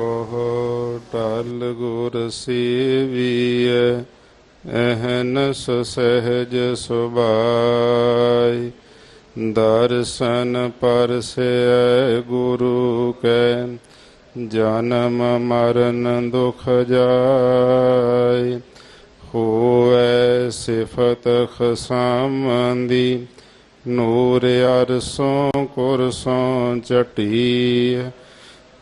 ਕੋ ਟਲ ਗੁਰ ਸੇਵੀਐ ਅਹਨਸ ਸਹਿਜ ਸੁਭਾਈ। ਦਰਸ਼ਨ ਪਰਸੈ ਗੁਰੂ ਕੈ, ਜਨਮ ਮਰਨ ਦੁਖ ਜਾਇ ਹੋਵੈ ਸਿਫਤ ਖਸਾਮੰਦੀ, ਨੂਰ ਅਰਸੋਂ ਕੁਰਸੋਂ ਚਟੀ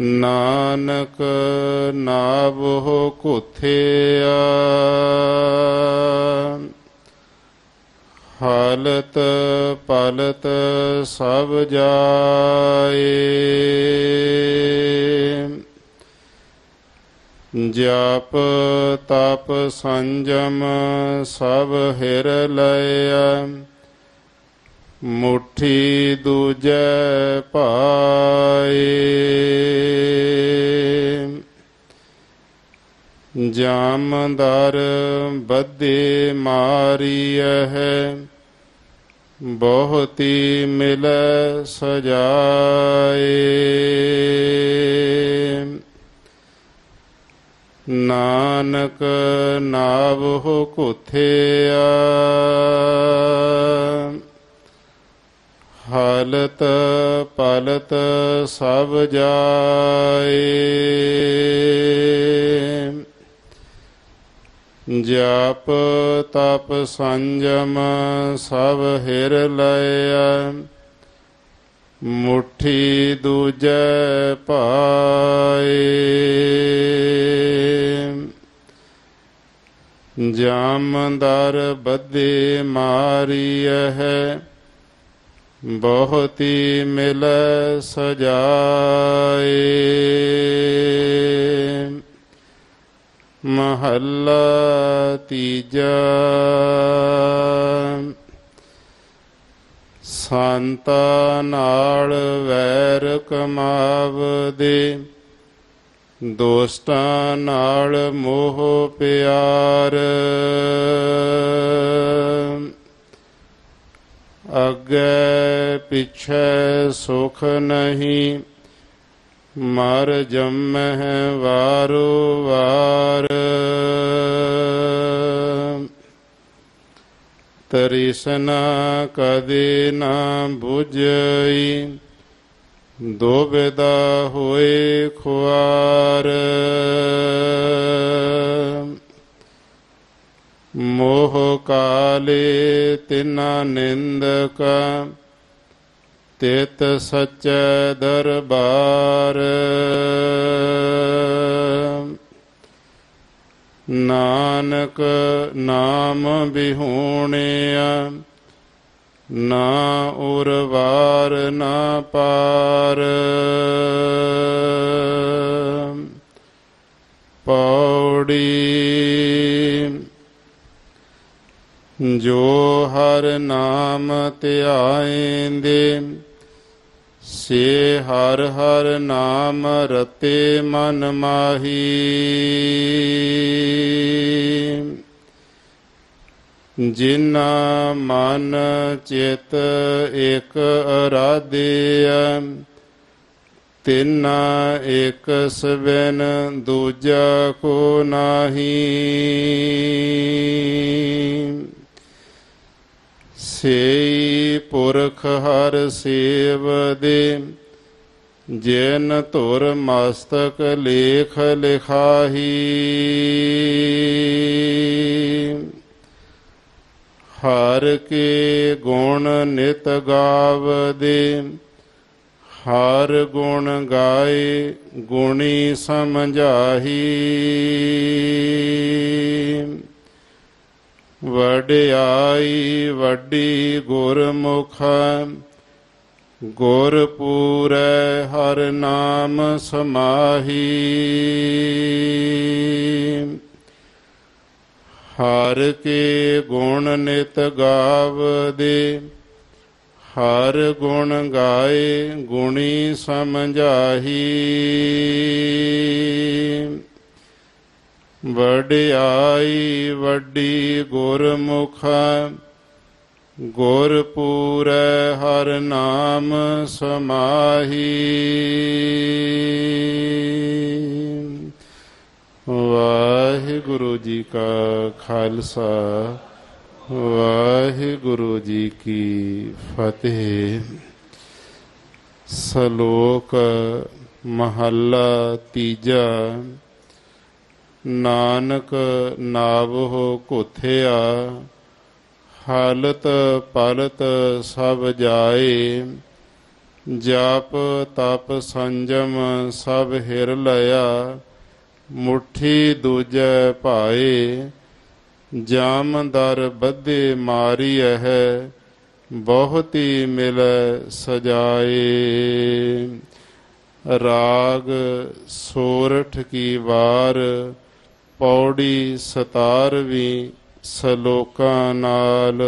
ਨਾਨਕ ਨਾਵੋ ਕੁਥਿਆ ਹਾਲਤ ਪਲਤ ਸਭ ਜਾਏ। ਜਪ ਤਪ ਸੰਜਮ ਸਭ ਹਿਰ ਲਇਆ ਮੁਠੀ ਦੂਜੈ ਪਾਏ। ਜਾਮਦਰ ਬੱਦੇ ਮਾਰੀਐ ਬਹੁਤੀ ਮਿਲ ਸਜਾਏ। ਨਾਨਕ ਨਾਵਹੁ ਕੁਥਿਆ ਹਾਲਤ ਪਲਤ ਸਭ ਜਾਏ। ਜਪ ਤਪ ਸੰਜਮ ਸਭ ਹਿਰ ਲਇਆ। ਮੁਠੀ ਦੂਜੈ ਪਾਏ। ਜਾਮਦਰ ਬੱਦੇ ਹੈ ਬਹੁਤੀ ਮਿਲੈ ਸਜਾਏ। ਮਹੱਲਾ ਤੀਜਾ। ਸੰਤਾ ਨਾਲ ਵੈਰ ਕਮਾਵਦੇ। ਦੋਸਤਾਂ ਨਾਲ ਮੋਹ ਪਿਆਰ। ਅੱਗੇ ਪਿਛੈ ਸੁਖ ਨਹੀਂ, ਮਰ ਜੰਮਹਿ ਵਾਰੋ ਵਾਰ। ਤ੍ਰਿਸ਼ਨਾ ਕਦੇ ਨਾ 부ਝਈ ਦੋਬਿਦਾ ਹੋਏ ਖੁਆਰ। ਮੋਹ ਕਾਲੇ ਤਿਨਾ ਨਿੰਦਕ, ਤਿਤ ਸਚੈ ਦਰਬਾਰ। ਨਾਨਕ ਨਾਮ ਬਿਹੂਣਿਆ, ਨਾ ਉਰਵਾਰ ਨਾ ਪਾਰ। ਪੌੜੀ ਜੋ ਹਰ ਨਾਮ ਧਿਆਇਂਦੇ ਸੇ ਹਰ ਹਰ ਨਾਮ ਰਤੇ ਮਨ ਮਾਹੀ। ਜਿਨਾ ਮਨ ਚਿਤ ਇਕ ਅਰਾਧਿਆ ਤਿਨਾ ਇਕ ਸਵਨ ਦੂਜਾ ਕੋ ਨਾਹੀ। ਸੇਈ ਪੁਰਖ ਹਰ ਸੇਵ ਦੇ। ਜਿਨ ਧੁਰ ਮਸਤਕ ਲੇਖ ਲਿਖਾਹੀ। ਹਰ ਕੇ ਗੁਣ ਨਿਤ ਗਾਵਦੇ ਹਰ ਗੁਣ ਗਾਏ ਗੁਣੀ ਸਮਝਾਹੀ। ਵਡਿਆਈ ਵੱਡੀ ਗੁਰਮੁਖ, ਗੁਰ ਪੂਰੈ ਹਰ ਨਾਮ ਸਮਾਹੀ। ਹਰ ਕੇ ਗੁਣ ਨਿਤ ਗਾਵਦੇ, ਹਰ ਗੁਣ ਗਾਏ ਗੁਣੀ ਸਮਝਾਹੀ। ਵਡਿਆਈ ਵੱਡੀ ਗੁਰਮੁਖ, ਗੁਰ ਪੂਰੈ ਹਰ ਨਾਮ ਸਮਾਹੀ। ਵਾਹਿਗੁਰੂ ਜੀ ਕਾ ਖਾਲਸਾ, ਵਾਹਿਗੁਰੂ ਜੀ ਕੀ ਫਤਿਹ। ਸ਼ਲੋਕ ਮਹੱਲਾ ਤੀਜਾ। ਨਾਨਕ ਨਾਵਹੁ ਘੁਥਿਆ, ਹਾਲਤ ਪਲਤ ਸਭ ਜਾਏ, ਜਾਪ ਤਪ ਸੰਜਮ ਸਭ ਹਿਰ ਲਿਆ ਮੁਠੀ ਦੂਜੈ ਭਾਏ ਜਾਮਦਰ ਬੱਧੇ ਮਾਰੀ ਹੈ ਬਹੁਤੀ ਮਿਲ ਸਜਾਏ। ਰਾਗ ਸੋਰਠ ਕੀ ਵਾਰ ਪੌੜੀ ਸਤਾਰਵੀਂ ਸਲੋਕਾਂ ਨਾਲ।